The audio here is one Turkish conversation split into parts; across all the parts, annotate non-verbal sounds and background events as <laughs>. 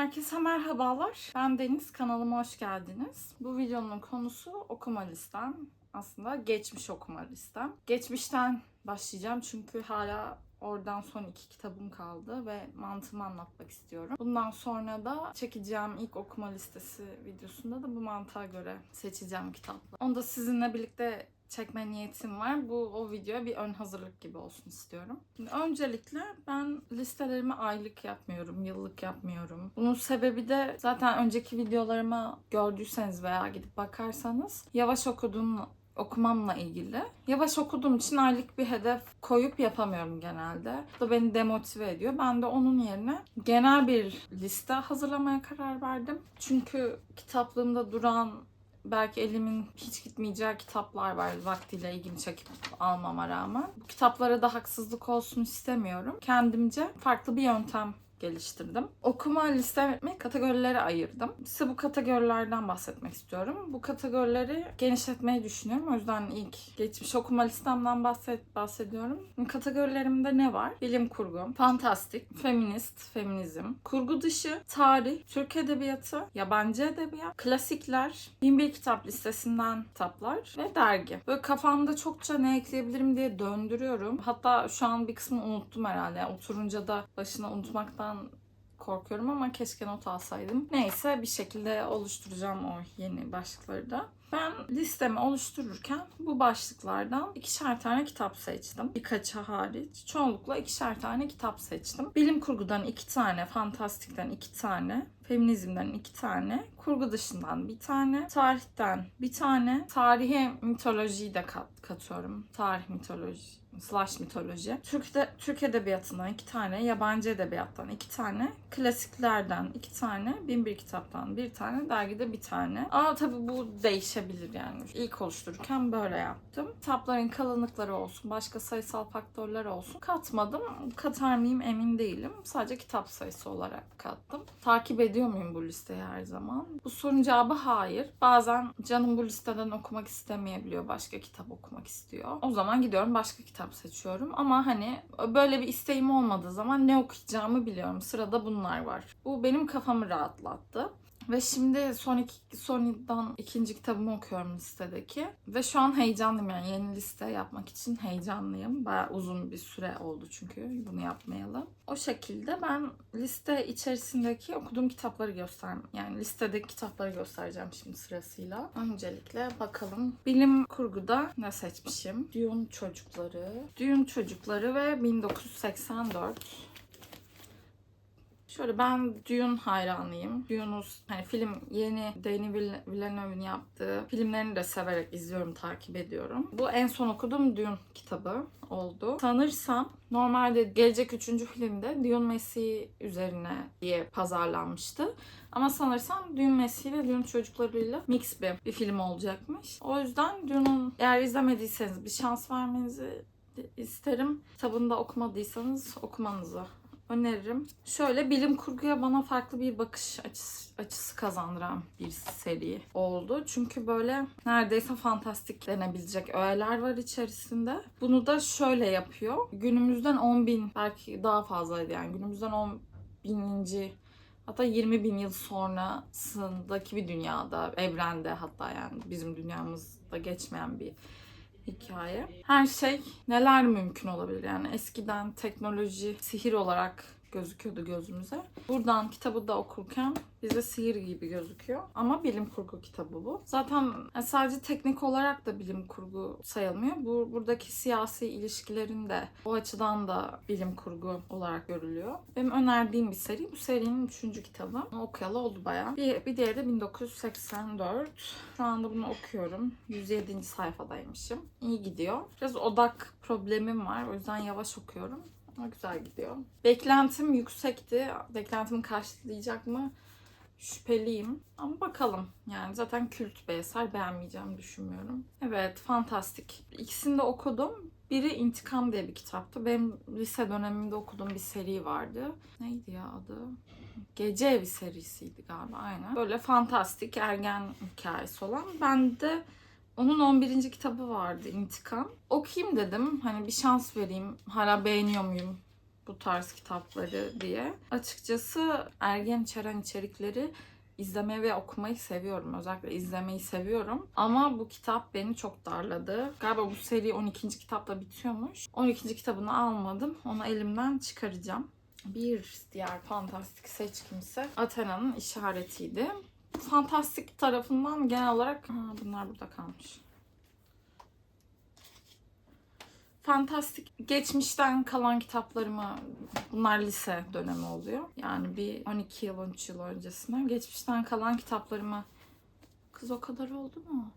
Herkese merhabalar. Ben Deniz. Kanalıma hoş geldiniz. Bu videonun konusu okuma listem. Aslında geçmiş okuma listem. Geçmişten başlayacağım çünkü hala oradan son iki kitabım kaldı ve mantığımı anlatmak istiyorum. Bundan sonra da çekeceğim ilk okuma listesi videosunda da bu mantığa göre seçeceğim kitapları. Onu da sizinle birlikte çekme niyetim var. Bu o videoya bir ön hazırlık gibi olsun istiyorum. Öncelikle ben listelerimi aylık yapmıyorum, yıllık yapmıyorum. Bunun sebebi de zaten önceki videolarımı gördüyseniz veya gidip bakarsanız yavaş okuduğum okumamla ilgili. Yavaş okuduğum için aylık bir hedef koyup yapamıyorum genelde. Bu da beni demotive ediyor. Ben de onun yerine genel bir liste hazırlamaya karar verdim. Çünkü kitaplığımda duran belki elimin hiç gitmeyeceği kitaplar var vaktiyle ilgimi çekip almama rağmen. Bu kitaplara da haksızlık olsun istemiyorum. Kendimce farklı bir yöntem geliştirdim. Okuma listemi kategorilere ayırdım. Size bu kategorilerden bahsetmek istiyorum. Bu kategorileri genişletmeyi düşünüyorum. O yüzden ilk geçmiş okuma listemden bahset, bahsediyorum. Kategorilerimde ne var? Bilim kurgu, fantastik, feminist, feminizm, kurgu dışı, tarih, Türk edebiyatı, yabancı edebiyat, klasikler, 1001 kitap listesinden kitaplar ve dergi. Böyle kafamda çokça ne ekleyebilirim diye döndürüyorum. Hatta şu an bir kısmını unuttum herhalde. Oturunca da başına unutmaktan korkuyorum ama keşke not alsaydım. Neyse bir şekilde oluşturacağım o yeni başlıkları da. Ben listemi oluştururken bu başlıklardan ikişer tane kitap seçtim. Birkaçı hariç. Çoğunlukla ikişer tane kitap seçtim. Bilim kurgudan iki tane, fantastikten iki tane, feminizmden iki tane, kurgu dışından bir tane, tarihten bir tane, tarihe mitolojiyi de kat, katıyorum. Tarih mitoloji slash mitoloji. Türk'te, Türk edebiyatından iki tane, yabancı edebiyattan iki tane, klasiklerden iki tane, bin bir kitaptan bir tane, dergide bir tane. Ama tabii bu değişebilir yani. İlk oluştururken böyle yaptım. Kitapların kalınlıkları olsun, başka sayısal faktörler olsun katmadım. Katar mıyım emin değilim. Sadece kitap sayısı olarak kattım. Takip ediyor muyum bu listeyi her zaman? Bu sorunun cevabı hayır. Bazen canım bu listeden okumak istemeyebiliyor. Başka kitap okumak istiyor. O zaman gidiyorum başka kitap seçiyorum. Ama hani böyle bir isteğim olmadığı zaman ne okuyacağımı biliyorum. Sırada bunlar var. Bu benim kafamı rahatlattı. Ve şimdi son iki, sondan ikinci kitabımı okuyorum listedeki. Ve şu an heyecanlıyım yani yeni liste yapmak için heyecanlıyım. Bayağı uzun bir süre oldu çünkü bunu yapmayalı. O şekilde ben liste içerisindeki okuduğum kitapları göster yani listedeki kitapları göstereceğim şimdi sırasıyla. Öncelikle bakalım bilim kurguda ne seçmişim? Dune Çocukları. Dune Çocukları ve 1984. Şöyle ben Dune hayranıyım. Dune'u hani film yeni Denis Vill- Villeneuve'in yaptığı filmlerini de severek izliyorum, takip ediyorum. Bu en son okuduğum Dune kitabı oldu. Sanırsam normalde gelecek üçüncü filmde Dune Mesih üzerine diye pazarlanmıştı. Ama sanırsam Dune Mesih ve Dune çocuklarıyla mix bir, bir film olacakmış. O yüzden Dune'un eğer izlemediyseniz bir şans vermenizi isterim. Kitabını da okumadıysanız okumanızı öneririm. Şöyle bilim kurguya bana farklı bir bakış açısı, açısı kazandıran bir seri oldu. Çünkü böyle neredeyse fantastik denebilecek öğeler var içerisinde. Bunu da şöyle yapıyor. Günümüzden 10 bin belki daha fazlaydı yani günümüzden 10 bininci Hatta 20 bin yıl sonrasındaki bir dünyada, evrende hatta yani bizim dünyamızda geçmeyen bir hikaye. Her şey neler mümkün olabilir yani eskiden teknoloji sihir olarak gözüküyordu gözümüze. Buradan kitabı da okurken bize sihir gibi gözüküyor. Ama bilim kurgu kitabı bu. Zaten sadece teknik olarak da bilim kurgu sayılmıyor. Bu buradaki siyasi ilişkilerin de o açıdan da bilim kurgu olarak görülüyor. Benim önerdiğim bir seri. Bu serinin üçüncü kitabı. Okuyalı oldu bayağı. Bir, bir diğeri de 1984. Şu anda bunu okuyorum. 107. sayfadaymışım. İyi gidiyor. Biraz odak problemim var. O yüzden yavaş okuyorum. Ama güzel gidiyor. Beklentim yüksekti. Beklentimi karşılayacak mı? Şüpheliyim. Ama bakalım. Yani zaten kült bir eser. Beğenmeyeceğimi düşünmüyorum. Evet, fantastik. İkisini de okudum. Biri İntikam diye bir kitaptı. Benim lise dönemimde okuduğum bir seri vardı. Neydi ya adı? Gece Evi serisiydi galiba aynen. Böyle fantastik ergen hikayesi olan. Ben de onun 11. kitabı vardı İntikam. Okuyayım dedim. Hani bir şans vereyim. Hala beğeniyor muyum bu tarz kitapları diye. Açıkçası ergen içeren içerikleri izlemeyi ve okumayı seviyorum. Özellikle izlemeyi seviyorum. Ama bu kitap beni çok darladı. Galiba bu seri 12. kitapla bitiyormuş. 12. kitabını almadım. Onu elimden çıkaracağım. Bir diğer fantastik seçkim ise Athena'nın işaretiydi. Fantastik tarafından genel olarak... Ha, bunlar burada kalmış. Fantastik geçmişten kalan kitaplarımı bunlar lise dönemi oluyor. Yani bir 12 yıl 13 yıl öncesine geçmişten kalan kitaplarımı kız o kadar oldu mu?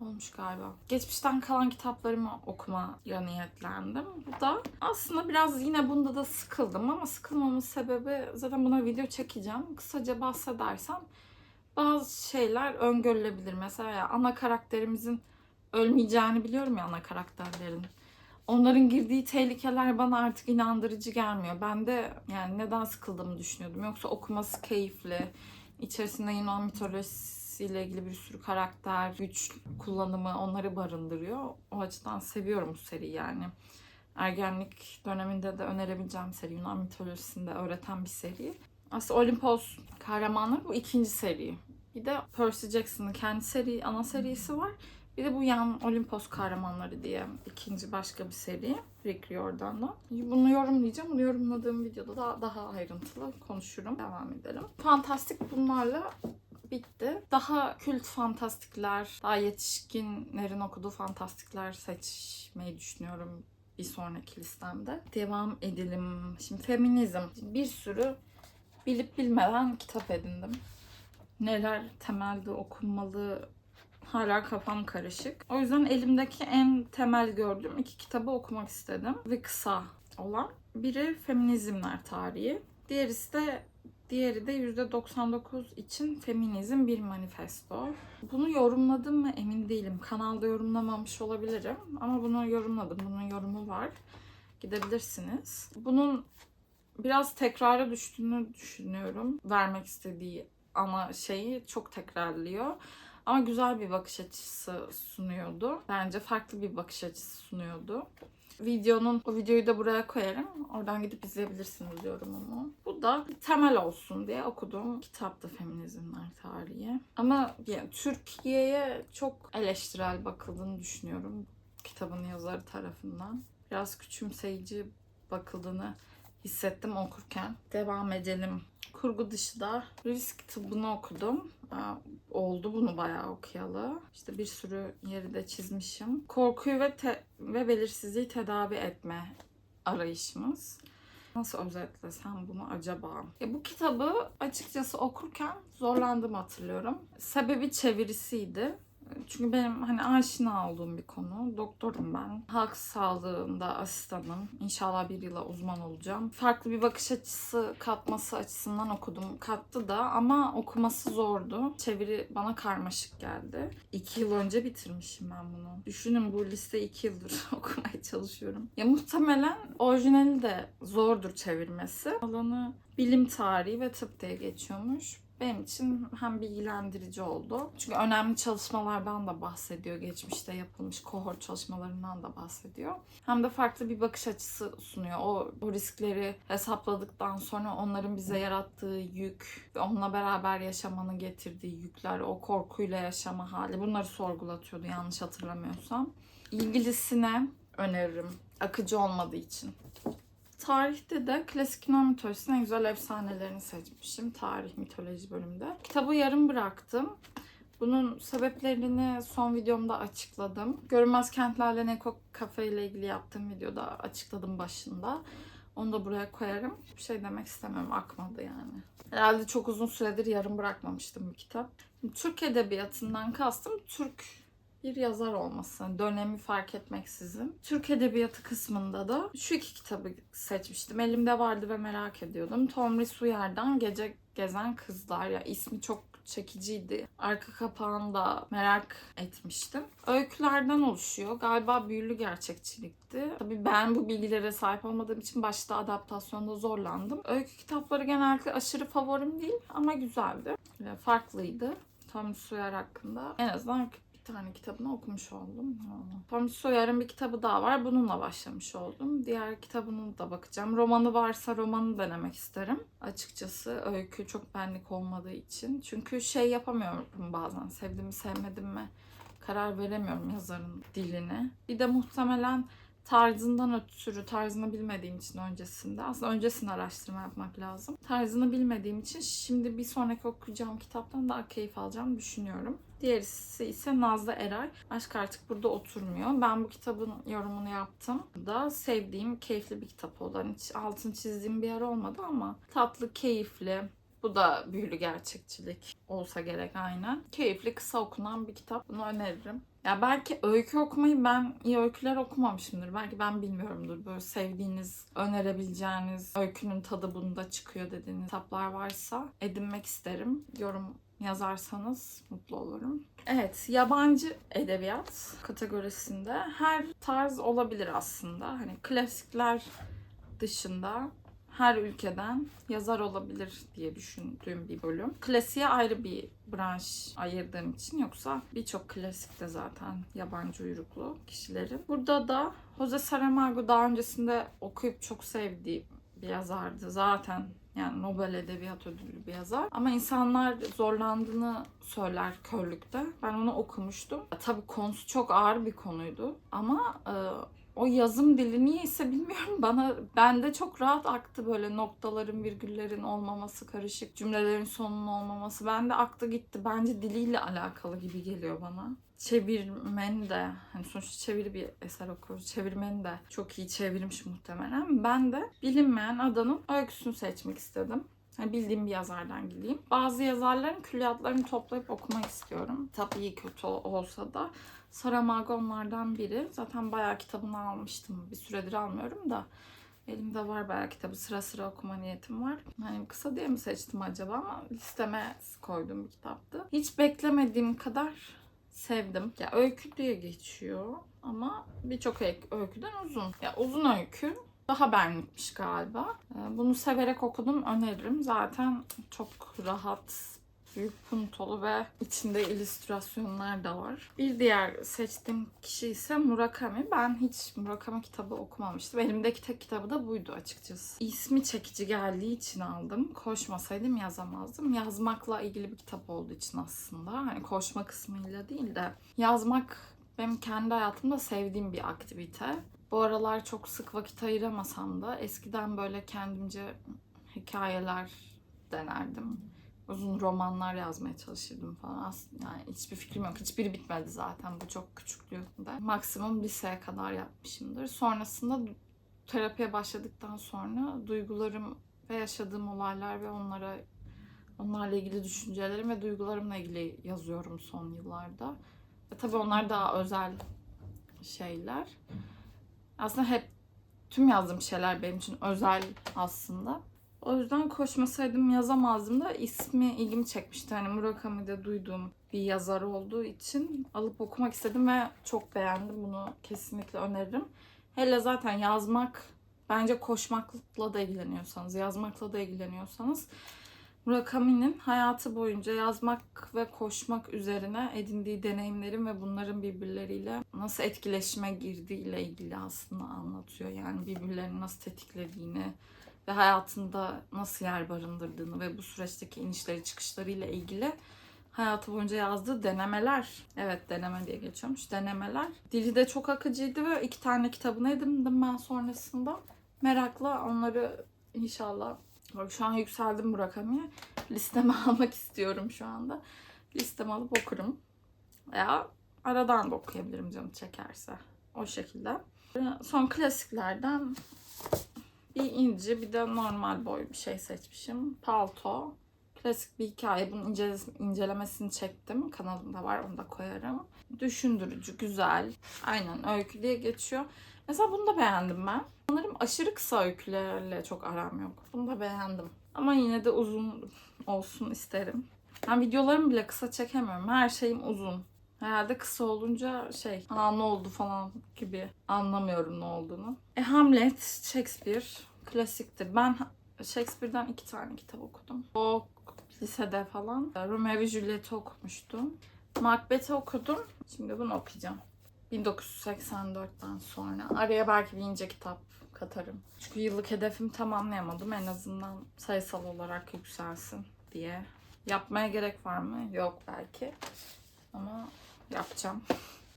Olmuş galiba. Geçmişten kalan kitaplarımı okumaya niyetlendim. Bu da aslında biraz yine bunda da sıkıldım ama sıkılmamın sebebi zaten buna video çekeceğim. Kısaca bahsedersem bazı şeyler öngörülebilir. Mesela ya ana karakterimizin ölmeyeceğini biliyorum ya ana karakterlerin onların girdiği tehlikeler bana artık inandırıcı gelmiyor. Ben de yani neden sıkıldığımı düşünüyordum. Yoksa okuması keyifli. İçerisinde Yunan mitolojisiyle ilgili bir sürü karakter, güç kullanımı onları barındırıyor. O açıdan seviyorum bu seriyi yani. Ergenlik döneminde de önerebileceğim seri. Yunan mitolojisinde öğreten bir seri. Aslında Olimpos kahramanları bu ikinci seri. Bir de Percy Jackson'ın kendi seri, ana serisi var. Bir de bu yan Olimpos kahramanları diye ikinci başka bir seri. Rick Riordan'dan. Bunu yorumlayacağım. Bunu yorumladığım videoda daha, daha ayrıntılı konuşurum. Devam edelim. Fantastik bunlarla bitti. Daha kült fantastikler, daha yetişkinlerin okuduğu fantastikler seçmeyi düşünüyorum bir sonraki listemde. Devam edelim. Şimdi feminizm. Bir sürü bilip bilmeden kitap edindim. Neler temelde okunmalı hala kafam karışık. O yüzden elimdeki en temel gördüğüm iki kitabı okumak istedim. Ve kısa olan. Biri Feminizmler Tarihi. Diğerisi de Diğeri de %99 için feminizm bir manifesto. Bunu yorumladım mı emin değilim. Kanalda yorumlamamış olabilirim. Ama bunu yorumladım. Bunun yorumu var. Gidebilirsiniz. Bunun biraz tekrara düştüğünü düşünüyorum. Vermek istediği ana şeyi çok tekrarlıyor. Ama güzel bir bakış açısı sunuyordu. Bence farklı bir bakış açısı sunuyordu. Videonun, o videoyu da buraya koyarım. Oradan gidip izleyebilirsiniz yorumumu. Bu da temel olsun diye okuduğum kitaptı Feminizmler Tarihi. Ama yani Türkiye'ye çok eleştirel bakıldığını düşünüyorum kitabın yazarı tarafından. Biraz küçümseyici bakıldığını hissettim okurken. Devam edelim. Kurgu dışı da risk tıbbını okudum. Aa, oldu bunu bayağı okuyalı. İşte bir sürü yeri de çizmişim. Korkuyu ve te- ve belirsizliği tedavi etme arayışımız. Nasıl özetlesem bunu acaba? Ya bu kitabı açıkçası okurken zorlandım hatırlıyorum. Sebebi çevirisiydi. Çünkü benim hani aşina olduğum bir konu. Doktorum ben. Halk sağlığında asistanım. İnşallah bir yıla uzman olacağım. Farklı bir bakış açısı katması açısından okudum. Kattı da ama okuması zordu. Çeviri bana karmaşık geldi. İki yıl önce bitirmişim ben bunu. Düşünün bu liste iki yıldır <laughs> okumaya çalışıyorum. Ya muhtemelen orijinali de zordur çevirmesi. Alanı bilim tarihi ve tıp diye geçiyormuş benim için hem bilgilendirici oldu. Çünkü önemli çalışmalardan da bahsediyor. Geçmişte yapılmış kohort çalışmalarından da bahsediyor. Hem de farklı bir bakış açısı sunuyor. O, o riskleri hesapladıktan sonra onların bize yarattığı yük ve onunla beraber yaşamanın getirdiği yükler, o korkuyla yaşama hali bunları sorgulatıyordu yanlış hatırlamıyorsam. İlgilisine öneririm. Akıcı olmadığı için. Tarihte de klasik Yunan mitolojisinin en güzel efsanelerini seçmişim. Tarih mitoloji bölümünde. Kitabı yarım bıraktım. Bunun sebeplerini son videomda açıkladım. Görünmez Kentlerle Neko Cafe ile ilgili yaptığım videoda açıkladım başında. Onu da buraya koyarım. Bir şey demek istemiyorum. Akmadı yani. Herhalde çok uzun süredir yarım bırakmamıştım bir kitap. Türk Edebiyatı'ndan kastım Türk bir yazar olması, dönemi fark etmeksizin. Türk Edebiyatı kısmında da şu iki kitabı seçmiştim. Elimde vardı ve merak ediyordum. Tomris Uyar'dan Gece Gezen Kızlar. Ya ismi çok çekiciydi. Arka kapağını da merak etmiştim. Öykülerden oluşuyor. Galiba büyülü gerçekçilikti. Tabii ben bu bilgilere sahip olmadığım için başta adaptasyonda zorlandım. Öykü kitapları genellikle aşırı favorim değil ama güzeldi. Ve farklıydı. Tomris Uyar hakkında en azından tane kitabını okumuş oldum. Pamuk Soyer'in bir kitabı daha var. Bununla başlamış oldum. Diğer kitabını da bakacağım. Romanı varsa romanı denemek isterim. Açıkçası öykü çok benlik olmadığı için. Çünkü şey yapamıyorum bazen. Sevdim mi sevmedim mi karar veremiyorum yazarın dilini. Bir de muhtemelen tarzından ötürü, tarzını bilmediğim için öncesinde. Aslında öncesinde araştırma yapmak lazım. Tarzını bilmediğim için şimdi bir sonraki okuyacağım kitaptan daha keyif alacağım düşünüyorum. Diğerisi ise Nazlı Eray. Aşk artık burada oturmuyor. Ben bu kitabın yorumunu yaptım. Da sevdiğim, keyifli bir kitap oldu. Hani hiç altını çizdiğim bir yer olmadı ama tatlı, keyifli. Bu da büyülü gerçekçilik olsa gerek aynen. Keyifli, kısa okunan bir kitap. Bunu öneririm. Ya belki öykü okumayı ben iyi öyküler okumamışımdır. Belki ben bilmiyorumdur. Böyle sevdiğiniz, önerebileceğiniz, öykünün tadı bunda çıkıyor dediğiniz kitaplar varsa edinmek isterim. Yorum yazarsanız mutlu olurum. Evet, yabancı edebiyat kategorisinde her tarz olabilir aslında. Hani klasikler dışında her ülkeden yazar olabilir diye düşündüğüm bir bölüm. Klasiğe ayrı bir branş ayırdığım için yoksa birçok klasikte zaten yabancı uyruklu kişilerin. Burada da Jose Saramago daha öncesinde okuyup çok sevdiğim bir yazardı. Zaten yani Nobel Edebiyat Ödüllü bir yazar. Ama insanlar zorlandığını söyler körlükte. Ben onu okumuştum. Tabii konusu çok ağır bir konuydu. Ama e, o yazım dili niyeyse bilmiyorum. <laughs> Bana bende çok rahat aktı böyle noktaların virgüllerin olmaması karışık cümlelerin sonunun olmaması. Bende aktı gitti. Bence diliyle alakalı gibi geliyor bana. Çevirmen de hani sonuçta çeviri bir eser okuyoruz. Çevirmeni de çok iyi çevirmiş muhtemelen. Ben de bilinmeyen adanın öyküsünü seçmek istedim yani bildiğim bir yazardan gideyim. Bazı yazarların külliyatlarını toplayıp okumak istiyorum. Tabii iyi kötü olsa da. Saramago onlardan biri. Zaten bayağı kitabını almıştım. Bir süredir almıyorum da. Elimde var bayağı kitabı. Sıra sıra okuma niyetim var. Hani kısa diye mi seçtim acaba ama listeme koyduğum bir kitaptı. Hiç beklemediğim kadar sevdim. Ya öykü diye geçiyor ama birçok öyküden uzun. Ya uzun öykü daha benlikmiş galiba. Bunu severek okudum öneririm. Zaten çok rahat, büyük puntolu ve içinde illüstrasyonlar da var. Bir diğer seçtiğim kişi ise Murakami. Ben hiç Murakami kitabı okumamıştım. Elimdeki tek kitabı da buydu açıkçası. İsmi çekici geldiği için aldım. Koşmasaydım yazamazdım. Yazmakla ilgili bir kitap olduğu için aslında. Hani koşma kısmıyla değil de yazmak benim kendi hayatımda sevdiğim bir aktivite. Bu aralar çok sık vakit ayıramasam da eskiden böyle kendimce hikayeler denerdim. Uzun romanlar yazmaya çalışırdım falan. Aslında yani hiçbir fikrim yok. Hiçbiri bitmedi zaten bu çok küçüklüğümde. Maksimum liseye kadar yapmışımdır. Sonrasında terapiye başladıktan sonra duygularım ve yaşadığım olaylar ve onlara onlarla ilgili düşüncelerim ve duygularımla ilgili yazıyorum son yıllarda. Ve tabii onlar daha özel şeyler aslında hep tüm yazdığım şeyler benim için özel aslında. O yüzden koşmasaydım yazamazdım da ismi ilgimi çekmişti. Hani Murakami'de duyduğum bir yazar olduğu için alıp okumak istedim ve çok beğendim. Bunu kesinlikle öneririm. Hele zaten yazmak, bence koşmakla da ilgileniyorsanız, yazmakla da ilgileniyorsanız Murakami'nin hayatı boyunca yazmak ve koşmak üzerine edindiği deneyimlerin ve bunların birbirleriyle nasıl etkileşime girdiğiyle ilgili aslında anlatıyor. Yani birbirlerini nasıl tetiklediğini ve hayatında nasıl yer barındırdığını ve bu süreçteki inişleri çıkışlarıyla ilgili hayatı boyunca yazdığı denemeler. Evet deneme diye geçiyormuş. Denemeler. Dili de çok akıcıydı ve iki tane kitabını edindim ben sonrasında. Merakla onları inşallah Bak şu an yükseldim bu Murakami'ye. Listeme <laughs> almak istiyorum şu anda. Listeme alıp okurum. Veya aradan da okuyabilirim canım çekerse. O şekilde. Son klasiklerden bir inci bir de normal boy bir şey seçmişim. Palto. Klasik bir hikaye. Bunun ince, incelemesini çektim. Kanalımda var onu da koyarım. Düşündürücü, güzel. Aynen öykü diye geçiyor. Mesela bunu da beğendim ben. Sanırım aşırı kısa öykülerle çok aram yok. Bunu da beğendim. Ama yine de uzun olsun isterim. Ben videolarımı bile kısa çekemiyorum. Her şeyim uzun. Herhalde kısa olunca şey, aa ne oldu falan gibi anlamıyorum ne olduğunu. E Hamlet, Shakespeare klasiktir. Ben Shakespeare'den iki tane kitap okudum. O lisede falan Romeo ve Juliet'i okumuştum. Macbeth'i okudum. Şimdi bunu okuyacağım. 1984'ten sonra. Araya belki bir ince kitap katarım. Çünkü yıllık hedefimi tamamlayamadım. En azından sayısal olarak yükselsin diye. Yapmaya gerek var mı? Yok belki. Ama yapacağım.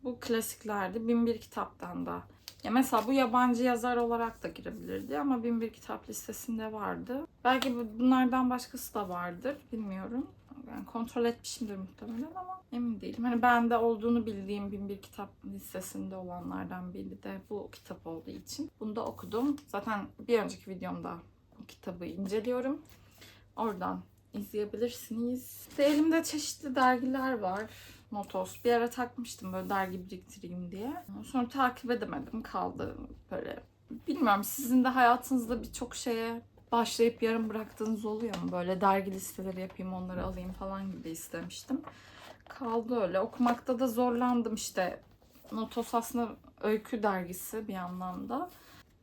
Bu klasiklerdi. Bin bir kitaptan da. Ya mesela bu yabancı yazar olarak da girebilirdi ama bin bir kitap listesinde vardı. Belki bu- bunlardan başkası da vardır. Bilmiyorum. Yani kontrol etmişimdir muhtemelen ama emin değilim. Hani bende olduğunu bildiğim bin bir kitap listesinde olanlardan biri de bu kitap olduğu için. Bunu da okudum. Zaten bir önceki videomda bu kitabı inceliyorum. Oradan izleyebilirsiniz. İşte elimde çeşitli dergiler var. Notos. Bir ara takmıştım böyle dergi biriktireyim diye. Sonra takip edemedim. Kaldı böyle. Bilmiyorum sizin de hayatınızda birçok şeye başlayıp yarım bıraktığınız oluyor mu? Böyle dergi listeleri yapayım onları alayım falan gibi istemiştim. Kaldı öyle. Okumakta da zorlandım işte. Notos aslında öykü dergisi bir anlamda.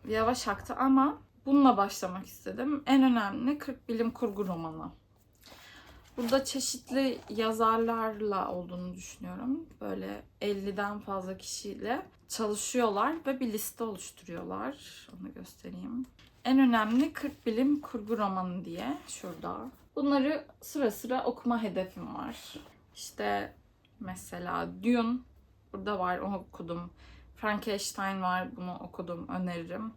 Yavaş aktı ama bununla başlamak istedim. En önemli 40 bilim kurgu romanı. Burada çeşitli yazarlarla olduğunu düşünüyorum. Böyle 50'den fazla kişiyle çalışıyorlar ve bir liste oluşturuyorlar. Onu göstereyim. En önemli 40 bilim kurgu romanı diye şurada. Bunları sıra sıra okuma hedefim var. İşte mesela Dune burada var onu okudum. Frankenstein var bunu okudum öneririm.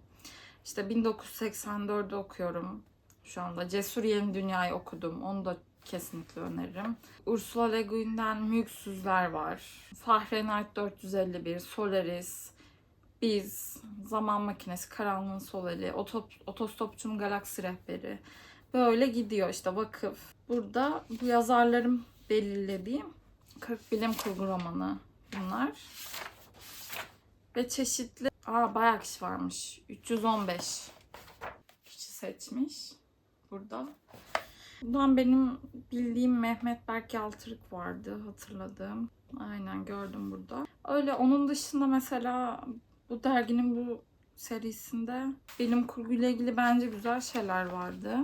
İşte 1984'ü okuyorum şu anda. Cesur Yeni Dünya'yı okudum. Onu da kesinlikle öneririm. Ursula Le Guin'den Mülksüzler var. Fahrenheit 451, Solaris, Biz, Zaman Makinesi, Karanlığın Soleli, Otop, Otostopçunun Galaksi Rehberi. Böyle gidiyor işte vakıf. Burada bu yazarlarım belirlediğim 40 bilim kurgu romanı bunlar. Ve çeşitli... Aa bayağı kişi varmış. 315 kişi seçmiş burada. Buradan benim bildiğim Mehmet Berk Yaltırık vardı hatırladığım. Aynen gördüm burada. Öyle onun dışında mesela bu derginin bu serisinde bilim kurgu ile ilgili bence güzel şeyler vardı.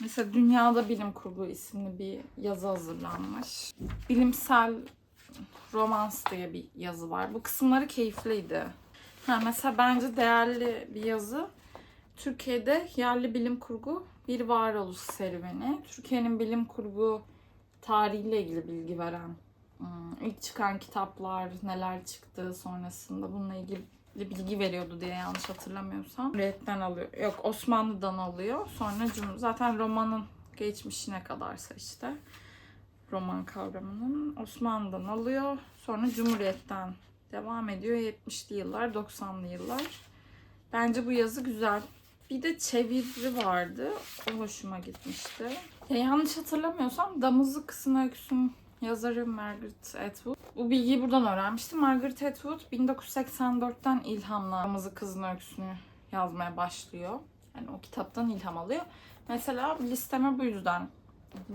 Mesela Dünyada Bilim Kurgu isimli bir yazı hazırlanmış. Bilimsel romans diye bir yazı var. Bu kısımları keyifliydi. Ha, mesela bence değerli bir yazı. Türkiye'de yerli bilim kurgu bir varoluş serüveni. Türkiye'nin bilim kurgu tarihiyle ilgili bilgi veren hmm, ilk çıkan kitaplar, neler çıktı sonrasında bununla ilgili bilgi veriyordu diye yanlış hatırlamıyorsam. Cumhuriyet'ten alıyor. Yok Osmanlı'dan alıyor. Sonra Cum zaten romanın geçmişine kadarsa işte roman kavramının Osmanlı'dan alıyor. Sonra Cumhuriyet'ten devam ediyor. 70'li yıllar, 90'lı yıllar. Bence bu yazı güzel. Bir de çeviri vardı. O hoşuma gitmişti. Ya yanlış hatırlamıyorsam Damızlık Kısım Öyküsü'nün yazarı Margaret Atwood. Bu bilgiyi buradan öğrenmiştim. Margaret Atwood 1984'ten ilhamla Damızlık Kızın Öyküsü'nü yazmaya başlıyor. Yani o kitaptan ilham alıyor. Mesela listeme bu yüzden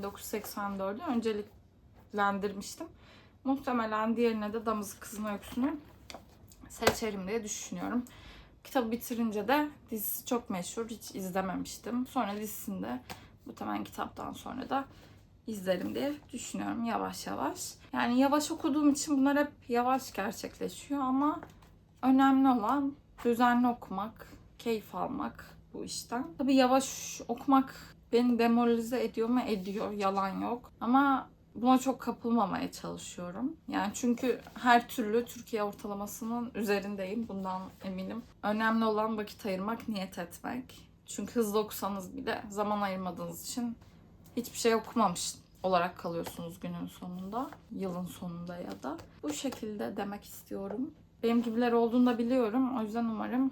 1984'ü önceliklendirmiştim. Muhtemelen diğerine de Damızlık Kızın Öyküsü'nü seçerim diye düşünüyorum. Kitabı bitirince de dizisi çok meşhur. Hiç izlememiştim. Sonra dizisinde muhtemelen kitaptan sonra da izlerim diye düşünüyorum yavaş yavaş. Yani yavaş okuduğum için bunlar hep yavaş gerçekleşiyor ama önemli olan düzenli okumak, keyif almak bu işten. Tabii yavaş okumak beni demoralize ediyor mu? Ediyor. Yalan yok. Ama buna çok kapılmamaya çalışıyorum. Yani çünkü her türlü Türkiye ortalamasının üzerindeyim. Bundan eminim. Önemli olan vakit ayırmak, niyet etmek. Çünkü hızlı okusanız bile zaman ayırmadığınız için hiçbir şey okumamış olarak kalıyorsunuz günün sonunda. Yılın sonunda ya da. Bu şekilde demek istiyorum. Benim gibiler olduğunu da biliyorum. O yüzden umarım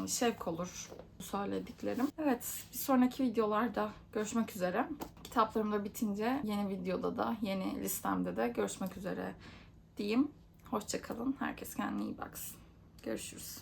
ıı, şevk olur bu söylediklerim. Evet, bir sonraki videolarda görüşmek üzere. Kitaplarım da bitince yeni videoda da, yeni listemde de görüşmek üzere diyeyim. Hoşçakalın. Herkes kendine iyi baksın. Görüşürüz.